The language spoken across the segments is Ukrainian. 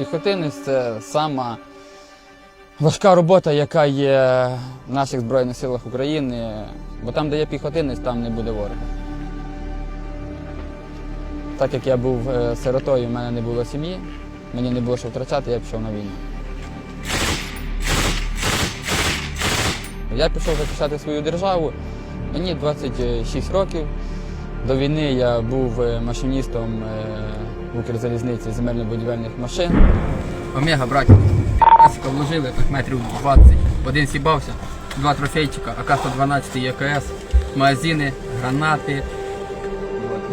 Піхотинець це сама важка робота, яка є в наших Збройних силах України. Бо там, де є піхотинець, там не буде ворога. Так як я був е, сиротою, в мене не було сім'ї, мені не було що втрачати, я пішов на війну. Я пішов захищати свою державу. Мені 26 років. До війни я був е, машиністом е, в Укрзалізниці земельно-будівельних машин. Омега, братів. Асика вложили так метрів 20. Один сібався, два трофейчика, АК-112 ЄКС, магазини, гранати.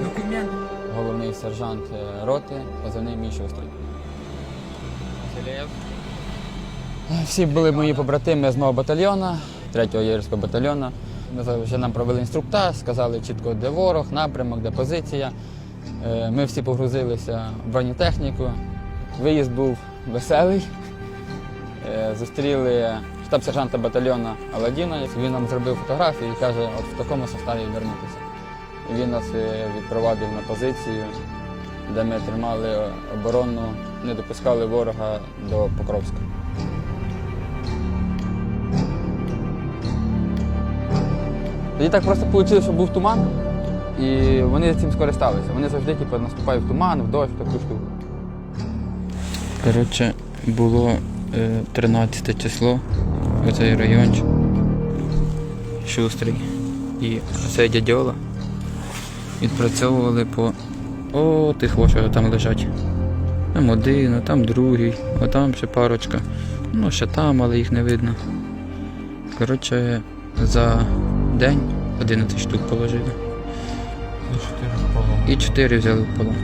Документ. Головний сержант е, роти, позивний мій шустрий. Всі були мої побратими з мого батальйону, 3-го єгерського батальйону. Ми Вже нам провели інструктаж, сказали чітко, де ворог, напрямок, де позиція. Е, Ми всі погрузилися в бронетехніку. Виїзд був веселий. Е, Зустріли штаб-сержанта батальйону Аладдіна. Він нам зробив фотографію і каже, от в такому составі вернутися. Він нас е, відпровадив на позицію, де ми тримали оборону, не допускали ворога до Покровська. Тоді так просто вийшло, що був туман, і вони цим скористалися. Вони завжди типу, наступають в туман, в дощ, таку штуку. Коротше, було е, 13 число, оцей райончик. Шустрий. І оцей дядьола. Відпрацьовували по. О, тих що там лежать. Там один, а там другий, а там ще парочка. Ну, ще там, але їх не видно. Коротше, за день 11 штук положили. І 4 взяли в полон.